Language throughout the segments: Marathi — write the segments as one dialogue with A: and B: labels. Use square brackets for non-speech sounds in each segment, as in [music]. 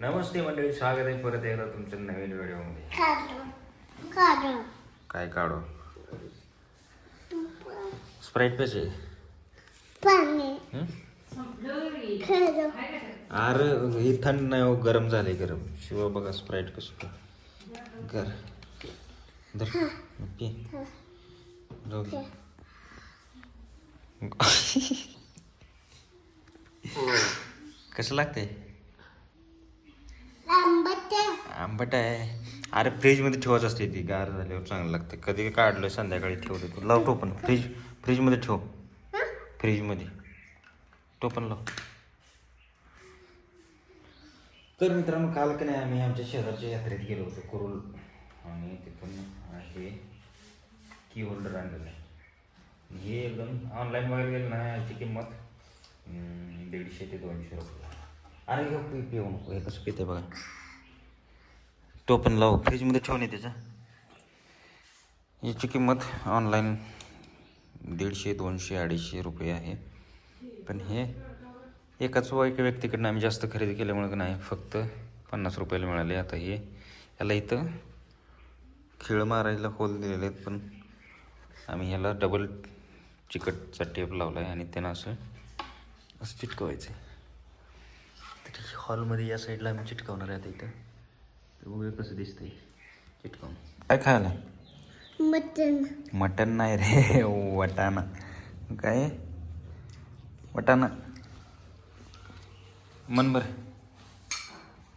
A: नमस्ते मंडळी स्वागत आहे परत एकदा तुमच्या नवीन व्हिडिओमध्ये. काय काढू? स्प्राईट कसे अरे हे थंड नाही हो गरम झाले गरम. शिव बघा स्प्राईट कसं कर. धर. पी. जाऊ दे. [laughs] कसं लागते
B: आंबट
A: आंबट आहे. अरे फ्रीजमध्ये ठेवायचं असते ती गार झाल्यावर चांगलं लागतं. कधी काढलं संध्याकाळी ठेवलं तू लाव टोपण फ्रीज फ्रीजमध्ये ठेव. फ्रीजमध्ये टोपण लाव. तर मित्रांनो काल की नाही आम्ही आमच्या शेजारच्या यात्रेत गेलो होतो कुरुल. आणि तिथून हे की होल्डर आणलेलं. आहे हे एकदम ऑनलाईन बघायला गेलं ना याची किंमत दीडशे ते दोनशे रुपये. अरे घेऊ पी पिऊ नको हे कसं पिते बघा. टोपन लाव. फ्रीजमध्ये ठेवून आहे त्याचा. याची किंमत ऑनलाईन दीडशे दोनशे अडीचशे रुपये आहे. पण हे एकाच एका व्यक्तीकडनं आम्ही जास्त खरेदी केल्यामुळे नाही फक्त पन्नास रुपयाला मिळाले. आता हे याला इथं खिळ मारायला होल दिलेले आहेत पण आम्ही ह्याला डबल चिकटचा टेप लावला आहे आणि त्यांना असं असं चिटकवायचं आहे हॉलमध्ये या साईडला आम्ही चिटकवणार आहे आता इथं. तर बघूया कसं दिसतंय चिटकावून. काय खायला?
B: मटन
A: मटन नाही रे वटाणा. काय? वटाणा. मन बर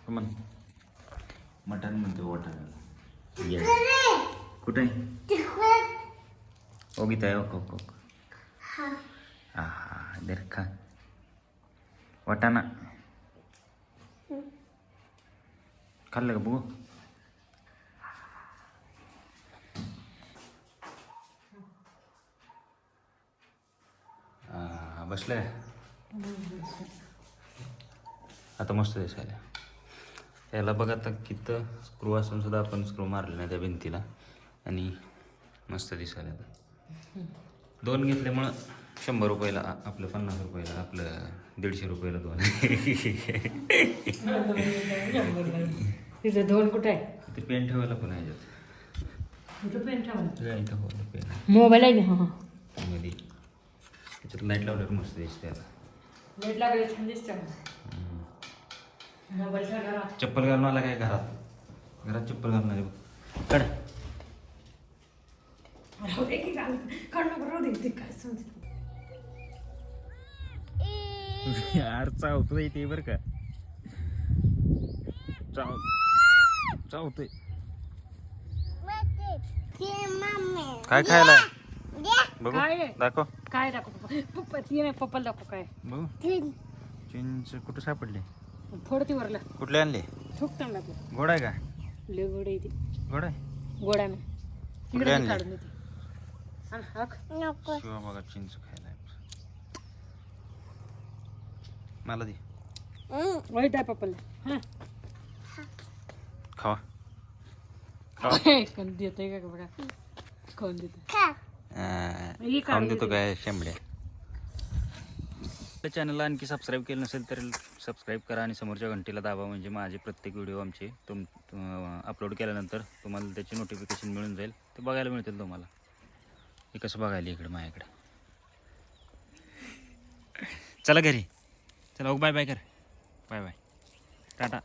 A: मन. मटन म्हणतो वटाणा. ये कुठे? आहे ओगित आहे ओक ओक ओक.
B: हा.
A: हा हा दर खा. वटाणा. खाल्लं का बघू हा, बसले आता मस्त दिसायला याला बघा आता किती स्क्रू असून सुद्धा आपण स्क्रू मारले नाही त्या भिंतीला. आणि मस्त दिसायला आता. दोन घेतल्यामुळं शंभर रुपयाला आपलं पन्नास रुपयाला आपलं दीडशे रुपयाला दोन. [laughs] [laughs]
C: तिथं दोन कुठे आहे?
A: ते पेन ठेवायला पण आहे
C: पेन
A: पेन
C: मोबाईल आहे ना?
A: मध्ये त्याच्यात लाइट लावल्यावर मस्त दिसते आता.
C: लेट लागले छान दिसतं मोबाईल
A: चप्पल घालून आला काय घरात? घरात चप्पल घालून आले बघ. कड
C: राहू दे की घाल काढ नको राहू दे. ते काय [laughs]
A: यार चावतोय ते बरं का. चाव चावतोय काय खायला? बघू
C: काय आहे?
A: दाखव.
C: काय दाखव पप्पा? पप्पा ती नाही पप्पाला दाखव काय.
A: बघू. चिंच कुठं सापडले?
C: फोडती वरला.
A: कुठले आणले?
C: ठोक टांगला आपलं
A: गोड आहे का?
C: लय गोड आहे ती.
A: गोड आहे?
C: गोडा मी
A: कुठे
C: तिकडे
A: आणली?
C: काढून देते. आण, हाक.
B: नको.
A: शिवा बघा चिंच खायला मला दे.
C: वळी द्या पप्पाला. हा.
A: खावा. [laughs]
C: का बघा?
A: अं,
C: ही.
A: खाऊन देतो काय? शेंबड्या. आपल्या चॅनलला आणखी सबस्क्राईब केलं नसेल तर सबस्क्राईब करा आणि समोरच्या घंटीला दाबा म्हणजे माझे प्रत्येक व्हिडिओ आमचे तुम अपलोड केल्यानंतर तुम्हाला त्याची नोटिफिकेशन मिळून जाईल. ते बघायला मिळतील तुम्हाला. हे कसं बघायला इकडे माझ्याकडे. चला घरी. चला ओक बाय बाय कर. Bye bye tata.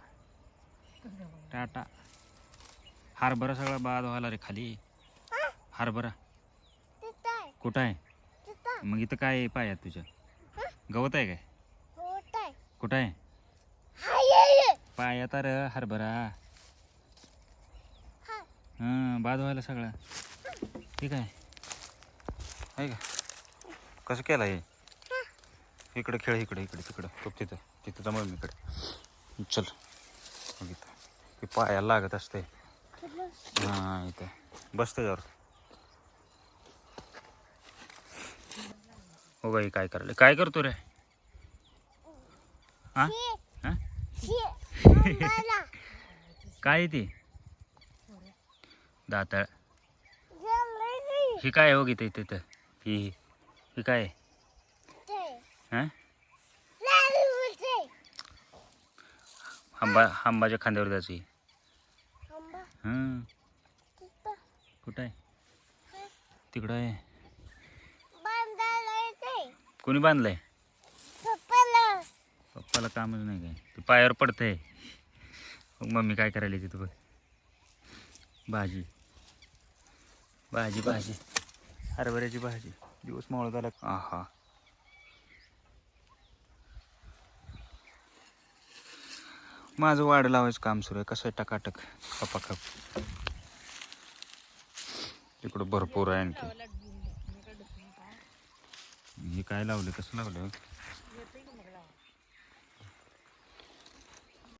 A: टाटा. हारभरा सगळा बाद व्हायला रे खाली. हारभरा कुठं आहे? मग इथं काय पायात तुझ्या गवत आहे काय? कुठं आहे?
B: हाय
A: पायात अरे हरभरा
B: हा.
A: बाद व्हायला सगळा. ठीक आहे. आहे का? कसं केलं हे? इकडं खेळ इकडे इकडे तिकडं. तो तिथं. तिथं जमळ मी इकडे. चल. मग इथं. ते पायाला लागत असते हां इथं बस जर हो बाई काय करायला काय करतो रे हा काय आहे दातळ
B: दाताळ
A: ही काय हो गीत तिथं ही ही काय हां आंबा आंबाच्या खांद्यावर जायची कुठं आहे? तिकडं आहे. कोणी बांधलंय?
B: पप्पाला
A: पप्पाला कामच नाही काय. ते पायावर पडतंय. मग मम्मी काय करायला तिथं बघ. भाजी. भाजी भाजी. हरभऱ्याची भाजी. दिवस मावळ झाला आहा. माझं वाढ लावायचं काम सुरू आहे. कसं आहे? टकाटक. खपाखप तिकडं भरपूर आहे आणखी. हे काय लावलं कसं लावलं